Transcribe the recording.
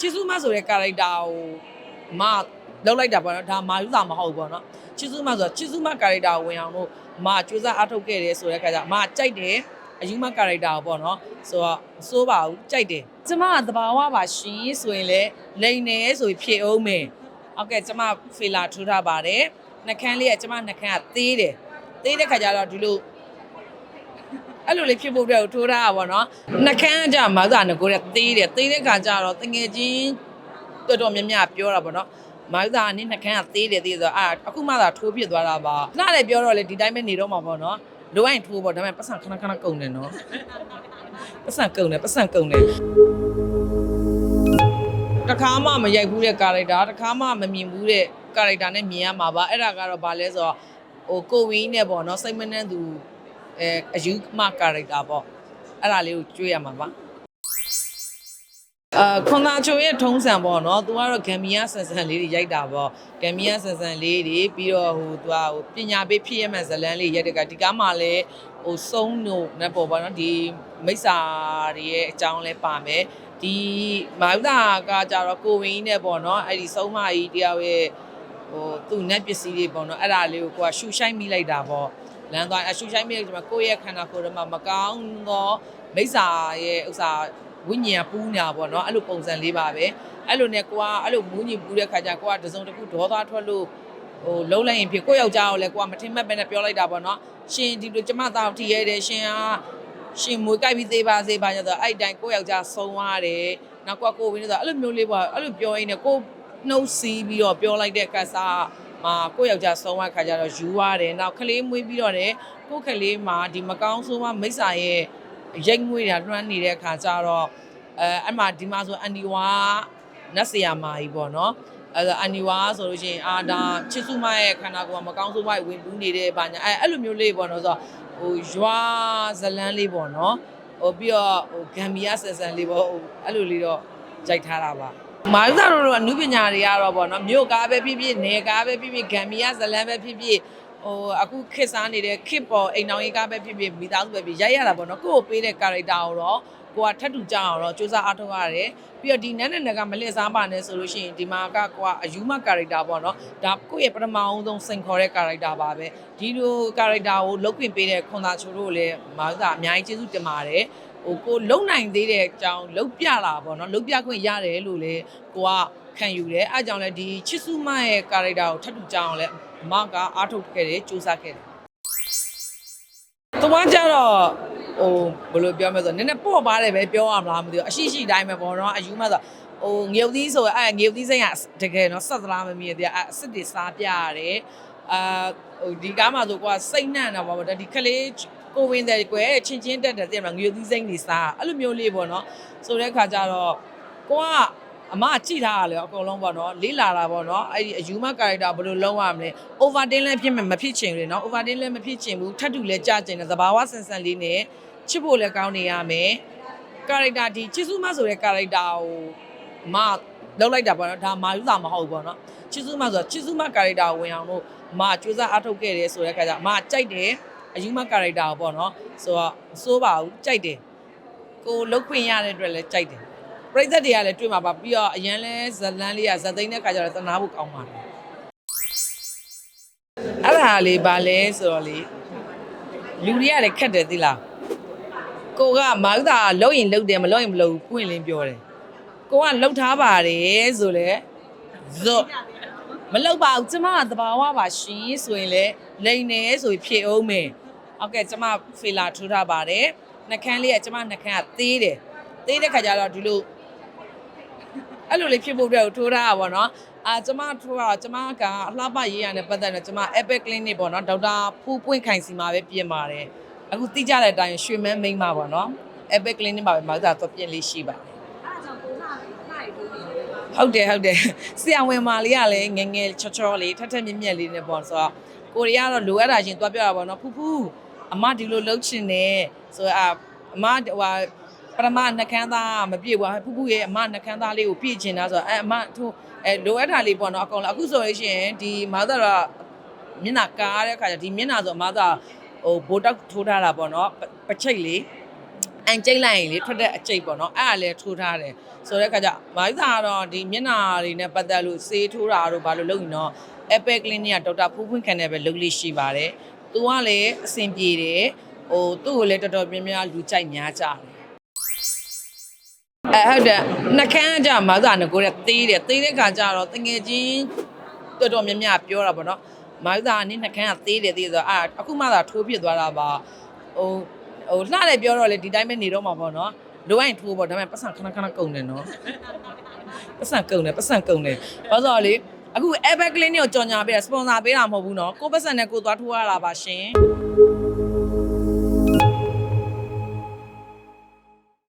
ချစ်စုမဆိုတဲ့ character ကိုမလောက်လိုက်တာပေါ့နော်ဒါမာယူသာမဟုတ်ဘူးပေါ့နော်ချစ်စုမဆိုတာချစ်စုမ character ကိုဝင်အောင်လို့မကြိုးစားအားထုတ်ခဲ့တယ်ဆိုတဲ့ခါကျမကြိုက်တယ်အယူမ character ကိုပေါ့နော်ဆိုတော့မစိုးပါဘူးကြိုက်တယ်ကျမကသဘာဝပါရှင်ဆိုရင်လေလိန်နေဆိုရင်ဖြည့်အောင်မယ်ဟုတ်ကဲ့ကျမဖီလာထူထားပါတယ်နှကန်းလေးကကျမနှကန်းကသေးတယ်သေးတဲ့ခါကျတော့ဒီလို အဲ့လိုလေးဖြစ်ဖို့အတွက်ကိုထိုးထားတာပေါ့နော်နှကန်းကကြမောက်တာငကိုတဲ့သေးတယ်သေးတဲ့ခါကျတော့တငယ်ချင်းတော်တော်များများပြောတာပေါ့နော်မောက်တာကနင်းနှကန်းကသေးတယ်သေးတယ်ဆိုတော့အာအခုမှသာထိုးပြစ်သွားတာပါနှားလည်းပြောတော့လေဒီတိုင်းပဲနေတော့မှာပေါ့နော်လိုအပ်ရင်ထိုးပေါ့ဒါပေမဲ့ပတ်စံခဏခဏကုန်တယ်နော်ပတ်စံကုန်တယ်ပတ်စံကုန်တယ်တခါမှမရိုက်ဘူးတဲ့ကာရိုက်တာတခါမှမမြင်ဘူးတဲ့ကာရိုက်တာနဲ့မြင်ရမှာပါအဲ့ဒါကတော့ဘာလဲဆိုတော့ဟိုကိုဝင်းနဲ့ပေါ့နော်စိတ်မနှမ်းသူ အဲအယူမကာရက်တာပေါ့အဲ့ဒါလေးကိုကျွေးရမှာပါအာခွန်သာချိုရဲ့ထုံးစံပေါ့နော်။ तू ကတော့ဂမ်ဘီယာဆန်ဆန်လေးတွေရိုက်တာပေါ့။ဂမ်ဘီယာဆန်ဆန်လေးတွေပြီးတော့ဟို तू ကဟိုပညာပေးဖြစ်ရမှန်ဇလန်းလေးရိုက်တဲ့ကဒီကားမှာလည်းဟိုစုံတို့နဲ့ပေါ့ပေါ့နော်ဒီမိစ္ဆာတွေရဲ့အကြောင်းလဲပါမယ်။ဒီမာဥဒါကကြတော့ကိုဝင်းကြီးနဲ့ပေါ့နော်။အဲ့ဒီစုံမကြီးတယောက်ရဲ့ဟိုသူ့နက်ပစ္စည်းတွေပေါ့နော်။အဲ့ဒါလေးကိုကိုကရှူဆိုင်မိလိုက်တာပေါ့။ လမ်းသွားအရှူဆိုင်မြေဒီမှာကိုယ့်ရဲ့ခန္ဓာကိုယ်ထဲမှာမကောင်းသောမိစ္ဆာရဲ့ဥစ္စာဝိညာဉ်ကပူးညာပေါ့နော်အဲ့လိုပုံစံလေးပါပဲအဲ့လိုနဲ့ကိုကအဲ့လိုမူးညင်ပူးတဲ့ခါကျကိုကတစုံတစ်ခုဒေါသထွက်လို့ဟိုလုံးလိုက်ရင်ဖြစ်ကိုယ့်ယောက်ျားကိုလည်းကိုကမထင်မှတ်ပဲနဲ့ပြောလိုက်တာပေါ့နော်ရှင်ဒီလိုကျမသားထီရဲတယ်ရှင်ကရှင်မွေကြိုက်ပြီးသေးပါသေးပါညတော့အဲ့တိုင်းကိုယ့်ယောက်ျားဆုံးသွားတယ်နောက်ကိုကကိုဝင်းနေတော့အဲ့လိုမျိုးလေးပေါ့အဲ့လိုပြောရင်းနဲ့ကိုနှုတ်စီးပြီးတော့ပြောလိုက်တဲ့ကတ်စား မှာကိုယ့်ယောက်ျားဆုံးသွားခါကျတော့ယူရတယ်နောက်ကလေးမွေးပြီးတော့တယ်ကိုယ့်ကလေးမှာဒီမကောင်းဆိုးမှမိစ္ဆာရဲ့ရိတ်ငွေ့တာလွှမ်းနေတဲ့ခါကျတော့အဲအဲ့မှာဒီမှာဆိုအန်ဒီဝါနတ်ဆရာမာကြီးပေါ့နော်အဲဒါအန်ဒီဝါဆိုလို့ရှိရင်အာဒါချစ်စုမရဲ့ခန္ဓာကိုယ်ကမကောင်းဆိုးမှဝင်ပူးနေတဲ့ဘာညာအဲအဲ့လိုမျိုးလေးပေါ့နော်ဆိုတော့ဟိုရွာဇလန်းလေးပေါ့နော်ဟိုပြီးတော့ဟိုဂမ်ဘီယာဆန်ဆန်လေးပေါ့ဟိုအဲ့လိုလေးတော့ကြိုက်ထားတာပါ မာယူသာတို့ကအမှုပညာတွေကတော့ပေါ့နော်မြို့ကားပဲဖြစ်ဖြစ်နယ်ကားပဲဖြစ်ဖြစ်ဂမ်ဘီယာဇလန်းပဲဖြစ်ဖြစ်ဟိုအခုခစ်စားနေတဲ့ခစ်ပေါ်အိမ်တော်ရေးကားပဲဖြစ်ဖြစ်မိသားစုပဲဖြစ်ရိုက်ရတာပေါ့နော်ကိုယ့်ကိုပေးတဲ့ character ကိုတော့ ကိုကထပ်တူကြအောင်တော့စူးစမ်းအားထုတ်ရတယ်ပြီးတော့ဒီနန်းနဲ့နကမလစ်စားပါနဲ့ဆိုလို့ရှိရင်ဒီမှာကကိုကအယူမ character ပေါ့နော်ဒါကိုယ့်ရဲ့ပထမအောင်ဆုံးစိန်ခေါ်တဲ့ character ပါပဲဒီလို character ကိုလုတ်ခွင့်ပေးတဲ့ခွန်သာချိုတို့ကိုလည်းမာသာအများကြီးကျေးဇူးတင်ပါတယ်ဟိုကိုလုံနိုင်သေးတဲ့အကြောင်းလုတ်ပြလာပေါ့နော်လုတ်ပြခွင့်ရတယ်လို့လေကိုကခံယူတယ်အဲအကြောင်းလဲဒီချစ်စုမရဲ့ character ကိုထပ်တူကြအောင်လဲအမကအားထုတ်ခဲ့တယ်စူးစမ်းခဲ့တယ်။သွားကြတော့ ဟိုဘယ်လိုပြောမလဲဆိုတော့နည်းနည်းပေါ့ပါတယ်ပဲပြောရမလားမသိဘူးအရှိရှိတိုင်းပဲပေါ့နော်အယူမှဆိုဟိုငေုပ်သီးဆိုအဲငေုပ်သီးစိမ့်ကတကယ်နော်ဆက်သလားမမြင်သေးအအစ်စ်တွေစားပြရတယ်အာဟိုဒီကားမှာဆိုကွာစိတ်နှံ့တာပါပေါ့ဒီကလေးကိုဝင်းတဲ့ကွယ်ချင်းချင်းတက်တယ်သိမလားငေုပ်သီးစိမ့်တွေစားအဲ့လိုမျိုးလေးပေါ့နော်ဆိုတဲ့ခါကျတော့ကိုက အမကြည့်ထားရလေအကုန်လုံးပေါ့နော်လေးလာတာပေါ့နော်အဲ့ဒီအယူမ character ဘယ်လိုလုံးရမလဲ overtin လည်းဖြစ်မယ်မဖြစ်ချင်ဘူးလေနော် overtin လည်းမဖြစ်ချင်ဘူးထပ်တူလည်းကြာကျင်တယ်သဘာဝဆန်ဆန်လေးနဲ့ချစ်ဖို့လည်းကောင်းနေရမယ် character ဒီချစ်စုမဆိုတဲ့ character ကိုမလောက်လိုက်တာပေါ့နော်ဒါမာယူသာမဟုတ်ဘူးပေါ့နော်ချစ်စုမဆိုတော့ချစ်စုမ character ကိုဝင်အောင်လို့မကြိုးစားအားထုတ်ခဲ့တယ်ဆိုတဲ့ခါကျမကြိုက်တယ်အယူမ character ကိုပေါ့နော်ဆိုတော့မစိုးပါဘူးကြိုက်တယ်ကိုလုတ်ခွင့်ရတဲ့အတွက်လည်းကြိုက်တယ် ပရိသတ်တွေကလည်းတွေ့မှာပါပြီးတော့အရန်လဲဇလန်းလေးကဇသိန်းတဲ့ခါကျတော့တနာဖို့ကောင်းပါတယ်အဲ့ဒါလေးပါလဲဆိုတော့လေလူတွေကလည်းခက်တယ်သိလားကိုကမာဥသာလှုပ်ရင်လှုပ်တယ်မလှုပ်ရင်မလှုပ်ဘူးပွင့်လင်းပြောတယ်ကိုကလှုပ်ထားပါတယ်ဆိုလေဇော့မလှုပ်ပါဘူးကျမကသဘာဝပါရှင်ဆိုရင်လေလိန်နေဆိုရင်ဖြည့်အောင်မယ်ဟုတ်ကဲ့ကျမဖီလာထူထားပါတယ်နှကန်းလေးကကျမနှကန်းကသေးတယ်သေးတဲ့ခါကျတော့ဒီလို အဲ့လိုလေးဖြစ်ဖို့အတွက်ကိုထိုးထားတာပေါ့နော်အာကျမထိုးတာကျမကအလှပရေးရတဲ့ပတ်သက်နဲ့ကျမ Epic Clinic ပေါ့နော်ဒေါက်တာဖူးပွင့်ခိုင်စီမှာပဲပြင်ပါတယ်အခုသိကြတဲ့အတိုင်းရွှေမန်းမိန်းမပေါ့နော် Epic Clinic မှာပဲမဟုတ်တာတော့ပြင်လေးရှိပါတယ်အဲ့ဒါကြောင့်ကိုနာဖိုက်တို့နေတယ်ဟုတ်တယ်ဟုတ်တယ်ဆရာဝန်မာလေးကလည်းငယ်ငယ်ချောချောလေးထက်ထက်မြက်မြက်လေးနဲ့ပေါ့ဆိုတော့ကိုရီးယားတော့လိုအပ်တာချင်းသွားပြောတာပေါ့နော်ဖူးဖူးအမဒီလိုလှုပ်ချင်တယ်ဆိုတော့အအမဟိုဟာ ပရမနှကန်းသားမပြည့်ဘူးဖူးဖူးရဲ့အမနှကန်းသားလေးကိုပြည့်ချင်တာဆိုတော့အဲအမထို့အဲလိုအပ်တာလေးပေါ့နော်အကောင်လားအခုဆိုလို့ရှိရင်ဒီမာသာကမျက်နှာကားတဲ့အခါကျဒီမျက်နှာဆိုအမသာဟိုဘိုတက်ထိုးထားတာပေါ့နော်ပချိတ်လေးအန်ကျိတ်လိုက်ရင်လေထွက်တဲ့အကျိတ်ပေါ့နော်အဲ့ဒါလည်းထိုးထားတယ်ဆိုတဲ့အခါကျမိုင်းစာကတော့ဒီမျက်နှာတွေနဲ့ပတ်သက်လို့ဆေးထိုးတာတို့ဘာလို့လုပ်ရင်တော့ Apple Clinic ကဒေါက်တာဖူးဖွင့်ခံတယ်ပဲလုပ်လို့ရှိပါတယ်သူကလည်းအဆင်ပြေတယ်ဟိုသူ့ကိုလည်းတော်တော်များများလူကြိုက်များကြတယ် အဲဟုတ်တယ်နှကန်းကကြမိုင်းစာငကိုတဲ့သေးတယ်သေးတဲ့ခါကျတော့တငယ်ချင်းတော်တော်များများပြောတာပေါ့နော်မိုင်းစာကနင်းနှကန်းကသေးတယ်သေးတယ်ဆိုတော့အာအခုမှသာထိုးပြစ်သွားတာပါဟိုဟိုလှတယ်ပြောတော့လေဒီတိုင်းပဲနေတော့မှာပေါ့နော်လိုရင်ထိုးပေါ့ဒါပေမဲ့ပတ်စံခဏခဏကုန်တယ်နော်ပတ်စံကုန်တယ်ပတ်စံကုန်တယ်ဘာလို့လဲလေအခု Ever Clinic ကိုကြော်ညာပေးတာစပွန်ဆာပေးတာမဟုတ်ဘူးနော်ကိုပတ်စံနဲ့ကိုသွားထိုးရတာပါရှင်